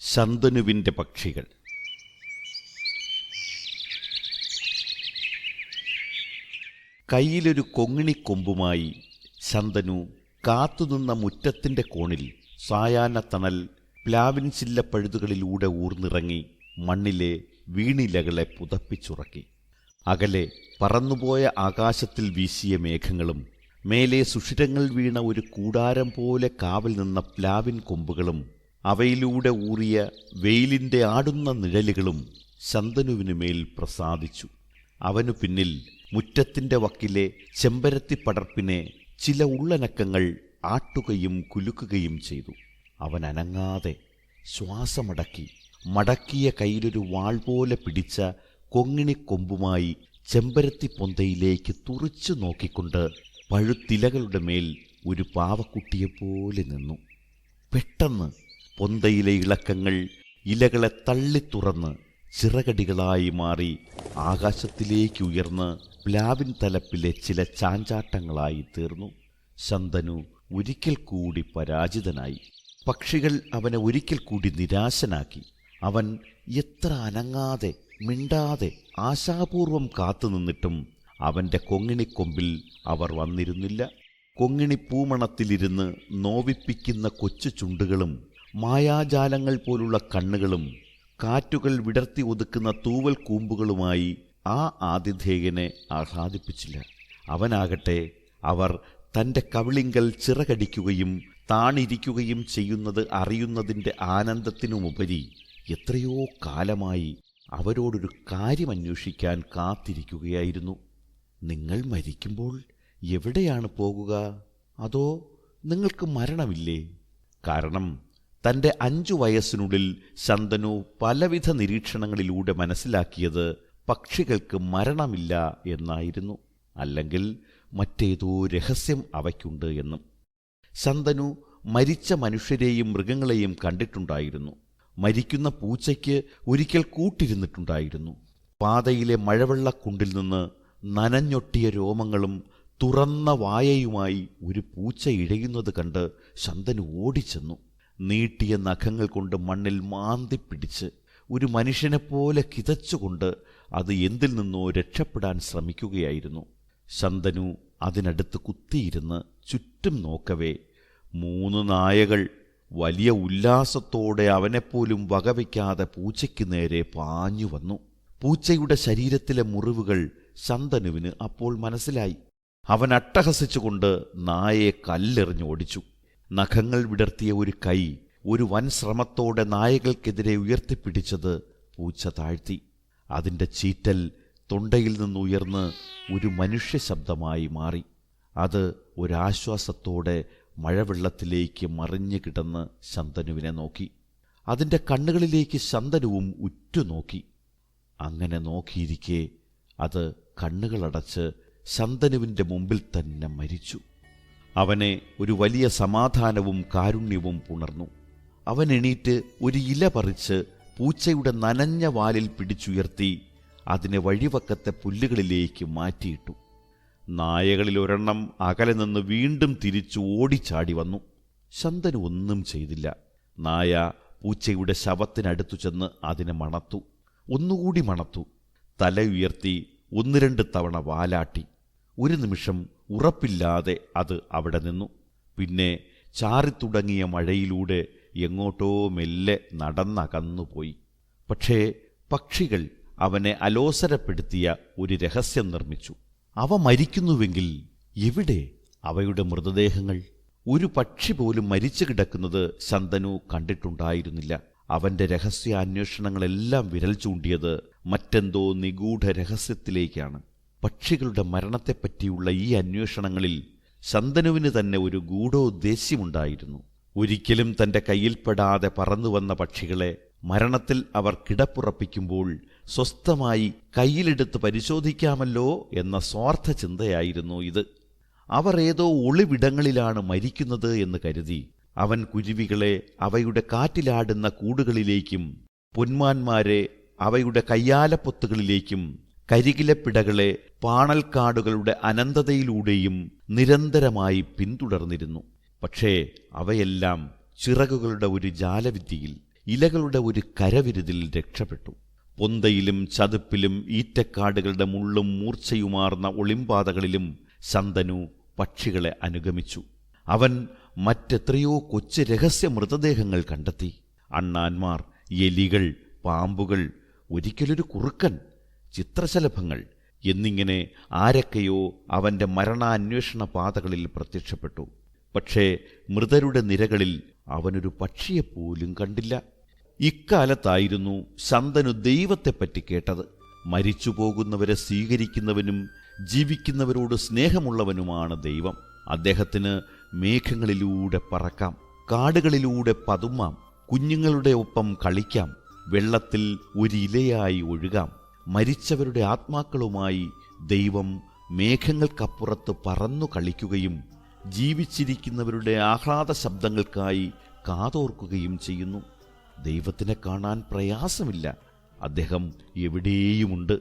ശന്തനുവിന്റെ പക്ഷികൾ. കയ്യിലൊരു കൊങ്ങിണിക്കൊമ്പുമായി ശന്തനു കാത്തുനിന്ന മുറ്റത്തിന്റെ കോണിൽ സായാഹ്ന തണൽ പ്ലാവിൻ ചില്ലപ്പഴുതുകളിലൂടെ ഊർന്നിറങ്ങി മണ്ണിലെ വീണിലകളെ പുതപ്പിച്ചുറക്കി. അകലെ പറന്നുപോയ ആകാശത്തിൽ വീശിയ മേഘങ്ങളും മേലെ സുഷിരങ്ങൾ വീണ ഒരു കൂടാരം പോലെ കാവൽ നിന്ന പ്ലാവിൻ കൊമ്പുകളും അവയിലൂടെ ഊറിയ വെയിലിന്റെ ആടുന്ന നിഴലുകളും ശന്തനുവിനുമേൽ പ്രസാദിച്ചു. അവനു പിന്നിൽ മുറ്റത്തിന്റെ വക്കിലെ ചെമ്പരത്തി പടർപ്പിനെ ചില ഉള്ളനക്കങ്ങൾ ആട്ടുകയും കുലുക്കുകയും ചെയ്തു. അവൻ അനങ്ങാതെ ശ്വാസമടക്കി മടക്കിയ കയ്യിലൊരു വാൾ പോലെ പിടിച്ച കൊങ്ങിണിക്കൊമ്പുമായി ചെമ്പരത്തി പൊന്തയിലേക്ക് തുറിച്ചു നോക്കിക്കൊണ്ട് പഴുത്തിലകളുടെ മേൽ ഒരു പാവക്കുട്ടിയെപ്പോലെ നിന്നു. പെട്ടെന്ന് പൊന്തയിലെ ഇളക്കങ്ങൾ ഇലകളെ തള്ളി തുറന്ന് ചിറകടികളായി മാറി ആകാശത്തിലേക്ക് ഉയർന്ന് പ്ലാവിൻ തലപ്പിലെ ചില ചാഞ്ചാട്ടങ്ങളായി തീർന്നു. ശന്തനു ഒരിക്കൽ കൂടി പരാജിതനായി. പക്ഷികൾ അവനെ ഒരിക്കൽ കൂടി നിരാശനാക്കി. അവൻ എത്ര അനങ്ങാതെ മിണ്ടാതെ ആശാപൂർവം കാത്തുനിന്നിട്ടും അവന്റെ കൊങ്ങിണിക്കൊമ്പിൽ അവർ വന്നിരുന്നില്ല. കൊങ്ങിണി പൂമണത്തിലിരുന്ന് നോവിപ്പിക്കുന്ന കൊച്ചു ചുണ്ടുകളും മായാജാലങ്ങൾ പോലുള്ള കണ്ണുകളും കാറ്റുകൾ വിടർത്തി ഒതുക്കുന്ന തൂവൽ കൂമ്പുകളുമായി ആ ആതിഥേയനെ ആഹ്ലാദിപ്പിച്ചില്ല. അവനാകട്ടെ അവർ തന്റെ കവിളിങ്കൽ ചിറകടിക്കുകയും താണിരിക്കുകയും ചെയ്യുന്നത് അറിയുന്നതിന്റെ ആനന്ദത്തിനുമുപരി എത്രയോ കാലമായി അവരോടൊരു കാര്യം അന്വേഷിക്കാൻ കാത്തിരിക്കുകയായിരുന്നു. നിങ്ങൾ മരിക്കുമ്പോൾ എവിടെയാണ് പോകുക? അതോ നിങ്ങൾക്ക് മരണമില്ലേ? കാരണം തന്റെ അഞ്ചു വയസ്സിനുള്ളിൽ ശന്തനു പലവിധ നിരീക്ഷണങ്ങളിലൂടെ മനസ്സിലാക്കിയത് പക്ഷികൾക്ക് മരണമില്ല എന്നായിരുന്നു. അല്ലെങ്കിൽ മറ്റേതോ രഹസ്യം അവയ്ക്കുണ്ട് എന്നും. ശന്തനു മരിച്ച മനുഷ്യരെയും മൃഗങ്ങളെയും കണ്ടിട്ടുണ്ടായിരുന്നു. മരിക്കുന്ന പൂച്ചയ്ക്ക് ഒരിക്കൽ കൂട്ടിരുന്നിട്ടുണ്ടായിരുന്നു. പാതയിലെ മഴവെള്ളക്കുണ്ടിൽ നിന്ന് നനഞ്ഞൊട്ടിയ രോമങ്ങളും തുറന്ന വായയുമായി ഒരു പൂച്ച ഇഴയുന്നത് കണ്ട് ശന്തനു ഓടിച്ചെന്നു. നീട്ടിയ നഖങ്ങൾ കൊണ്ട് മണ്ണിൽ മാന്തിപ്പിടിച്ച് ഒരു മനുഷ്യനെപ്പോലെ കിതച്ചുകൊണ്ട് അത് എന്തിൽ നിന്നോ രക്ഷപ്പെടാൻ ശ്രമിക്കുകയായിരുന്നു. ശന്തനു അതിനടുത്ത് കുത്തിയിരുന്ന് ചുറ്റും നോക്കവേ മൂന്ന് നായകൾ വലിയ ഉല്ലാസത്തോടെ അവനെപ്പോലും വകവയ്ക്കാതെ പൂച്ചയ്ക്ക് നേരെ പാഞ്ഞു വന്നു. പൂച്ചയുടെ ശരീരത്തിലെ മുറിവുകൾ ശന്തനുവിന് അപ്പോൾ മനസ്സിലായി. അവൻ അട്ടഹസിച്ചുകൊണ്ട് നായയെ കല്ലെറിഞ്ഞോടിച്ചു നഖങ്ങൾ വിടർത്തിയ ഒരു കൈ ഒരു വൻ ശ്രമത്തോടെ നായകൾക്കെതിരെ ഉയർത്തിപ്പിടിച്ചത് പൂച്ച താഴ്ത്തി. അതിന്റെ ചീറ്റൽ തൊണ്ടയിൽ നിന്നുയർന്ന് ഒരു മനുഷ്യ ശബ്ദമായി മാറി. അത് ഒരാശ്വാസത്തോടെ മഴവെള്ളത്തിലേക്ക് മറിഞ്ഞു കിടന്ന് ശന്തനുവിനെ നോക്കി. അതിന്റെ കണ്ണുകളിലേക്ക് ശന്തനുവും ഉറ്റുനോക്കി. അങ്ങനെ നോക്കിയിരിക്കെ അത് കണ്ണുകളടച്ച് ശന്തനുവിന്റെ മുമ്പിൽ തന്നെ മരിച്ചു. അവനെ ഒരു വലിയ സമാധാനവും കാരുണ്യവും പുണർന്നു. അവൻ എണീറ്റ് ഒരു ഇല പറിച്ച് പൂച്ചയുടെ നനഞ്ഞ വാലിൽ പിടിച്ചുയർത്തി അതിനെ വഴിവക്കത്തെ പുല്ലുകളിലേക്ക് മാറ്റിയിട്ടു. നായകളിൽ ഒരെണ്ണം അകലെ നിന്ന് വീണ്ടും തിരിച്ചു ഓടിച്ചാടി വന്നു. ശന്തനു ഒന്നും ചെയ്തില്ല. നായ പൂച്ചയുടെ ശവത്തിനടുത്തു ചെന്ന് അതിനെ മണത്തു. ഒന്നുകൂടി മണത്തു. തല ഉയർത്തി ഒന്ന് രണ്ട് തവണ വാലാട്ടി. ഒരു നിമിഷം ഉറപ്പില്ലാതെ അത് അവിടെ നിന്നു. പിന്നെ ചാറിത്തുടങ്ങിയ മഴയിലൂടെ എങ്ങോട്ടോ മെല്ലെ നടന്നകന്നുപോയി. പക്ഷേ പക്ഷികൾ അവനെ അലോസരപ്പെടുത്തിയ ഒരു രഹസ്യം നിർമ്മിച്ചു. അവ മരിക്കുന്നുവെങ്കിൽ എവിടെ അവയുടെ മൃതദേഹങ്ങൾ? ഒരു പക്ഷി പോലും മരിച്ചു കിടക്കുന്നത് ശന്തനു കണ്ടിട്ടുണ്ടായിരുന്നില്ല. അവന്റെ രഹസ്യാന്വേഷണങ്ങളെല്ലാം വിരൽ ചൂണ്ടിയത് മറ്റെന്തോ നിഗൂഢ രഹസ്യത്തിലേക്കാണ്. പക്ഷികളുടെ മരണത്തെപ്പറ്റിയുള്ള ഈ അന്വേഷണങ്ങളിൽ ശന്തനുവിന് തന്നെ ഒരു ഗൂഢോദ്ദേശ്യമുണ്ടായിരുന്നു. ഒരിക്കലും തന്റെ കയ്യിൽപ്പെടാതെ പറന്നുവന്ന പക്ഷികളെ മരണത്തിൽ അവർ കിടപ്പുറപ്പിക്കുമ്പോൾ സ്വസ്ഥമായി കയ്യിലെടുത്ത് പരിശോധിക്കാമല്ലോ എന്ന സ്വാർത്ഥ ചിന്തയായിരുന്നു ഇത്. അവർ ഏതോ ഒളിവിടങ്ങളിലാണ് മരിക്കുന്നത് എന്ന് കരുതി അവൻ കുരുവികളെ അവയുടെ കാറ്റിലാടുന്ന കൂടുകളിലേക്കും പൊന്മാന്മാരെ അവയുടെ കയ്യാലപ്പൊത്തുകളിലേക്കും കരികിലപ്പിടകളെ പാണൽക്കാടുകളുടെ അനന്തതയിലൂടെയും നിരന്തരമായി പിന്തുടർന്നിരുന്നു. പക്ഷേ അവയെല്ലാം ചിറകുകളുടെ ഒരു ജാലവിദ്യയിൽ ഇലകളുടെ ഒരു കരവിരുതിൽ രക്ഷപ്പെട്ടു. പൊന്തയിലും ചതുപ്പിലും ഈറ്റക്കാടുകളുടെ മുള്ളും മൂർച്ചയുമാർന്ന ഒളിമ്പാതകളിലും ശന്തനു പക്ഷികളെ അനുഗമിച്ചു. അവൻ മറ്റെത്രയോ കൊച്ചു രഹസ്യ മൃതദേഹങ്ങൾ കണ്ടെത്തി. അണ്ണാന്മാർ എലികൾ പാമ്പുകൾ ഒരിക്കലൊരു കുറുക്കൻ ചിത്രശലഭങ്ങൾ എന്നിങ്ങനെ ആരൊക്കെയോ അവന്റെ മരണാന്വേഷണ പാതകളിൽ പ്രത്യക്ഷപ്പെട്ടു. പക്ഷേ മൃതരുടെ നിരകളിൽ അവനൊരു പക്ഷിയെപ്പോലും കണ്ടില്ല. ഇക്കാലത്തായിരുന്നു ശന്തനു ദൈവത്തെപ്പറ്റി കേട്ടത്. മരിച്ചു പോകുന്നവരെ സ്വീകരിക്കുന്നവനും ജീവിക്കുന്നവരോട് സ്നേഹമുള്ളവനുമാണ് ദൈവം. അദ്ദേഹത്തിന് മേഘങ്ങളിലൂടെ പറക്കാം കാടുകളിലൂടെ പതുമാം കുഞ്ഞുങ്ങളുടെ ഒപ്പം കളിക്കാം വെള്ളത്തിൽ ഒരിലയായി ഒഴുകാം. മരിച്ചവരുടെ ആത്മാക്കളുമായി ദൈവം മേഘങ്ങൾക്കപ്പുറത്ത് പറന്നു കളിക്കുകയും ജീവിച്ചിരിക്കുന്നവരുടെ ആഹ്ലാദ ശബ്ദങ്ങൾക്കായി കാതോർക്കുകയും ചെയ്യുന്നു. ദൈവത്തിനെ കാണാൻ പ്രയാസമില്ല. അദ്ദേഹം എവിടെയുമുണ്ട്?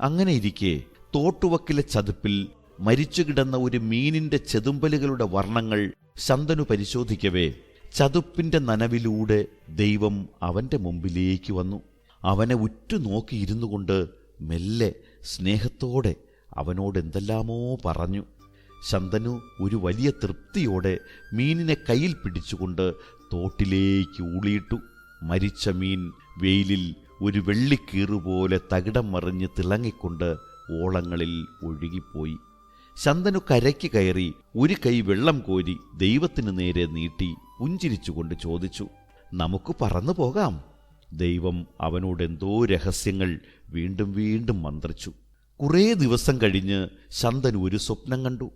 അങ്ങനെ ഇരിക്കെ തോട്ടുവക്കിലെ ചതുപ്പിൽ മരിച്ചുകിടന്ന ഒരു മീനിന്റെ ചെതുമ്പലുകളുടെ വർണങ്ങൾ ശന്തനു പരിശോധിക്കവേ ചതുപ്പിന്റെ നനവിലൂടെ ദൈവം അവന്റെ മുമ്പിലേക്ക് വന്നു. അവനെ ഉറ്റുനോക്കിയിരുന്നു കൊണ്ട് മെല്ലെ സ്നേഹത്തോടെ അവനോട് എന്തെല്ലാമോ പറഞ്ഞു. ശന്തനു ഒരു വലിയ തൃപ്തിയോടെ മീനിനെ കയ്യിൽ പിടിച്ചുകൊണ്ട് തോട്ടിലേക്ക് ഊളിയിട്ടു. മരിച്ച മീൻ വെയിലിൽ ഒരു വെള്ളിക്കീറുപോലെ തകിടം മറിഞ്ഞ് തിളങ്ങിക്കൊണ്ട് ഓളങ്ങളിൽ ഒഴുകിപ്പോയി. ശന്തനു കരയ്ക്ക് കയറി ഒരു കൈ വെള്ളം കോരി ദൈവത്തിനു നേരെ നീട്ടി പുഞ്ചിരിച്ചുകൊണ്ട് ചോദിച്ചു നമുക്ക് പറന്നു പോകാം. ദൈവം അവനോട് എന്തോ രഹസ്യങ്ങൾ വീണ്ടും വീണ്ടും മന്ത്രിച്ചു. കുറേ ദിവസം കഴിഞ്ഞ് ശന്തൻ ഒരു സ്വപ്നം കണ്ടു.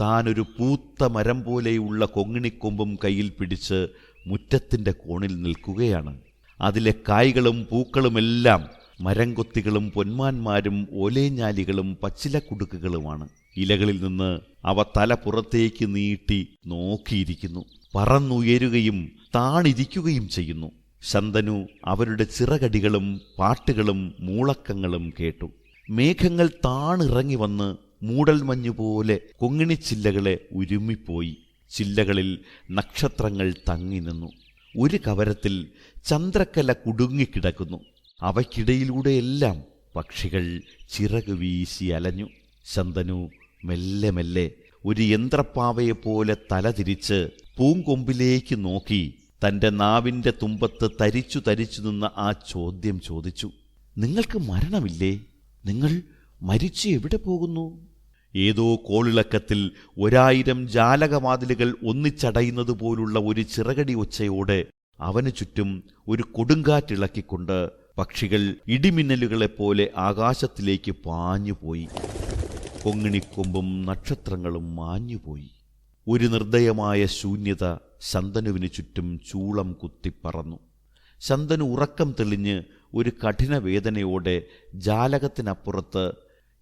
താനൊരു പൂത്ത മരം പോലെയുള്ള കൊങ്ങിണിക്കൊമ്പും കയ്യിൽ പിടിച്ച് മുറ്റത്തിന്റെ കോണിൽ നിൽക്കുകയാണ്. അതിലെ കായ്കളും പൂക്കളുമെല്ലാം മരംകൊത്തികളും പൊന്മാന്മാരും ഓലേഞ്ഞാലികളും പച്ചില കുടുക്കുകളുമാണ് ഇലകളിൽ നിന്ന് അവ തല പുറത്തേക്ക് നീട്ടി നോക്കിയിരിക്കുന്നു. പറന്നുയരുകയും താണിരിക്കുകയും ചെയ്യുന്നു. ശന്തനു അവരുടെ ചിറകടികളും പാട്ടുകളും മൂളക്കങ്ങളും കേട്ടു. മേഘങ്ങൾ താണിറങ്ങി വന്ന് മൂടൽമഞ്ഞു പോലെ കൊങ്ങിണിച്ചില്ലകളെ ഉരുമ്മിപ്പോയി ചില്ലകളിൽ നക്ഷത്രങ്ങൾ തങ്ങി നിന്നു. ഒരു കവരത്തിൽ ചന്ദ്രക്കല കുടുങ്ങിക്കിടക്കുന്നു അവയ്ക്കിടയിലൂടെയെല്ലാം പക്ഷികൾ ചിറക് വീശി അലഞ്ഞു. ശന്തനു മെല്ലെ മെല്ലെ ഒരു യന്ത്രപ്പാവയെപ്പോലെ തലതിരിച്ച് പൂങ്കൊമ്പിലേക്ക് നോക്കി തന്റെ നാവിന്റെ തുമ്പത്ത് തരിച്ചു തരിച്ചു നിന്ന ആ ചോദ്യം ചോദിച്ചു നിങ്ങൾക്ക് മരണമില്ലേ? നിങ്ങൾ മരിച്ചു എവിടെ പോകുന്നു? ഏതോ കോളിളക്കത്തിൽ ഒരായിരം ജാലകവാതിലുകൾ ഒന്നിച്ചടയുന്നത് പോലുള്ള ഒരു ചിറകടി ഒച്ചയോടെ അവന് ചുറ്റും ഒരു കൊടുങ്കാറ്റിളക്കിക്കൊണ്ട് പക്ഷികൾ ഇടിമിന്നലുകളെപ്പോലെ ആകാശത്തിലേക്ക് പാഞ്ഞുപോയി. കൊങ്ങിണിക്കൊമ്പും നക്ഷത്രങ്ങളും മാഞ്ഞുപോയി. ഒരു നിർദ്ദയമായ ശൂന്യത ശന്തനുവിന് ചുറ്റും ചൂളം കുത്തിപ്പറന്നു ശന്തനു ഉറക്കം തെളിഞ്ഞ് ഒരു കഠിന വേദനയോടെ ജാലകത്തിനപ്പുറത്ത്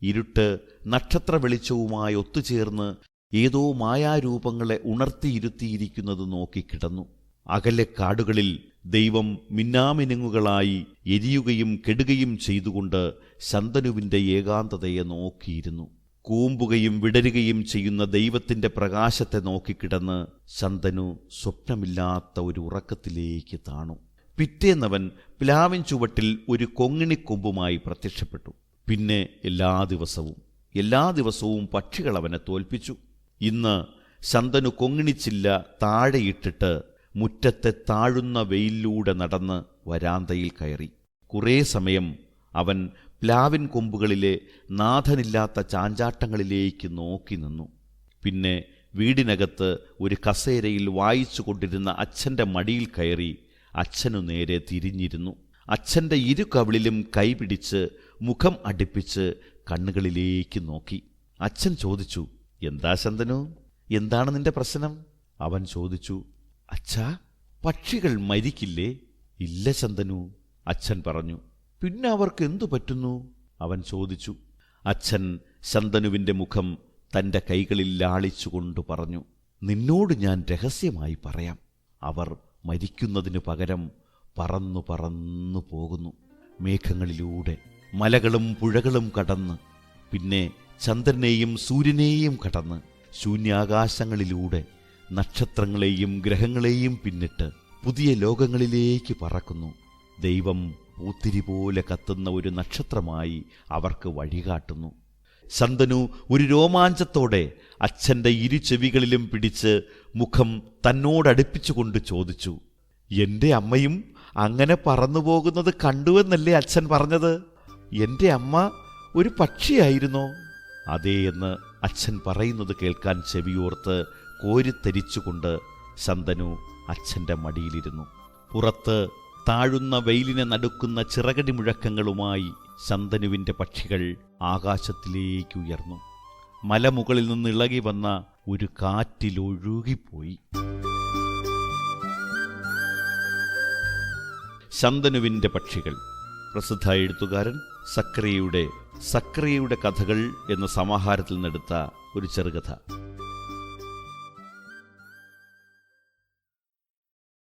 ഇരുട്ട് നക്ഷത്ര വെളിച്ചവുമായി ഒത്തുചേർന്ന് ഏതോ മായാരൂപങ്ങളെ ഉണർത്തിയിരുത്തിയിരിക്കുന്നത് നോക്കിക്കിടന്നു അകലെ കാടുകളിൽ ദൈവം മിന്നാമിനുങ്ങുകളായി എരിയുകയും കെടുകയും ചെയ്തുകൊണ്ട് ശന്തനുവിന്റെ ഏകാന്തതയെ നോക്കിയിരുന്നു. കൂമ്പുകയും വിടരുകയും ചെയ്യുന്ന ദൈവത്തിന്റെ പ്രകാശത്തെ നോക്കിക്കിടന്ന് ശന്തനു സ്വപ്നമില്ലാത്ത ഒരു ഉറക്കത്തിലേക്ക് താണു. പിറ്റേന്നവൻ പ്ലാവിൻ ചുവട്ടിൽ ഒരു കൊങ്ങിണിക്കൊമ്പുമായി പ്രത്യക്ഷപ്പെട്ടു. പിന്നെ എല്ലാ ദിവസവും എല്ലാ ദിവസവും പക്ഷികൾ അവനെ തോൽപ്പിച്ചു. ഇന്ന് ശന്തനു കൊങ്ങിണിച്ചില്ല താഴെയിട്ടിട്ട് മുറ്റത്തെ താഴുന്ന വെയിലിലൂടെ നടന്ന് വരാന്തയിൽ കയറി. കുറേ സമയം അവൻ പ്ലാവിൻ കൊമ്പുകളിലെ നാഥനില്ലാത്ത ചാഞ്ചാട്ടങ്ങളിലേക്ക് നോക്കി നിന്നു. പിന്നെ വീടിനകത്ത് ഒരു കസേരയിൽ വായിച്ചു കൊണ്ടിരുന്ന അച്ഛന്റെ മടിയിൽ കയറി അച്ഛനു നേരെ തിരിഞ്ഞിരുന്നു. അച്ഛന്റെ ഇരു കവിളിലും കൈപിടിച്ച് മുഖം അടുപ്പിച്ച് കണ്ണുകളിലേക്ക് നോക്കി. അച്ഛൻ ചോദിച്ചു എന്താ ശന്തനു? എന്താണ് നിന്റെ പ്രശ്നം? അവൻ ചോദിച്ചു അച്ഛാ പക്ഷികൾ മരിക്കില്ലേ? ഇല്ല ശന്തനു അച്ഛൻ പറഞ്ഞു. പിന്നെ അവർക്ക് എന്തു പറ്റുന്നു? അവൻ ചോദിച്ചു. അച്ഛൻ ശന്തനുവിന്റെ മുഖം തന്റെ കൈകളിൽ ലാളിച്ചുകൊണ്ട് പറഞ്ഞു നിന്നോട് ഞാൻ രഹസ്യമായി പറയാം. അവർ മരിക്കുന്നതിനു പകരം പറന്നു പറന്നു പോകുന്നു. മേഘങ്ങളിലൂടെ മലകളും പുഴകളും കടന്ന് പിന്നെ ചന്ദ്രനെയും സൂര്യനെയും കടന്ന് ശൂന്യാകാശങ്ങളിലൂടെ നക്ഷത്രങ്ങളെയും ഗ്രഹങ്ങളെയും പിന്നിട്ട് പുതിയ ലോകങ്ങളിലേക്ക് പറക്കുന്നു. ദൈവം പൂത്തിരി പോലെ കത്തുന്ന ഒരു നക്ഷത്രമായി അവർക്ക് വഴികാട്ടുന്നു. ശന്തനു ഒരു രോമാഞ്ചത്തോടെ അച്ഛന്റെ ഇരു ചെവികളിലും പിടിച്ച് മുഖം തന്നോടടുപ്പിച്ചുകൊണ്ട് ചോദിച്ചു എന്റെ അമ്മയും അങ്ങനെ പറന്നു പോകുന്നത് കണ്ടുവെന്നല്ലേ അച്ഛൻ പറഞ്ഞത്? എന്റെ അമ്മ ഒരു പക്ഷിയായിരുന്നോ? അതേ എന്ന് അച്ഛൻ പറയുന്നത് കേൾക്കാൻ ചെവിയോർത്ത് കോരിത്തരിച്ചുകൊണ്ട് ശന്തനു അച്ഛന്റെ മടിയിലിരുന്നു. പുറത്ത് താഴുന്ന വെയിലിനെ നടുക്കുന്ന ചിറകടി മുഴക്കങ്ങളുമായി ശന്തനുവിന്റെ പക്ഷികൾ ആകാശത്തിലേക്ക് ഉയർന്നു. മലമുകളിൽ നിന്ന് ഇളകി വന്ന ഒരു കാറ്റിലൊഴുകിപ്പോയി ശന്തനുവിന്റെ പക്ഷികൾ പ്രസിദ്ധ എഴുത്തുകാരൻ സക്രിയയുടെ സക്രിയയുടെ കഥകൾ എന്ന സമാഹാരത്തിൽ നിന്നെടുത്ത ഒരു ചെറുകഥ.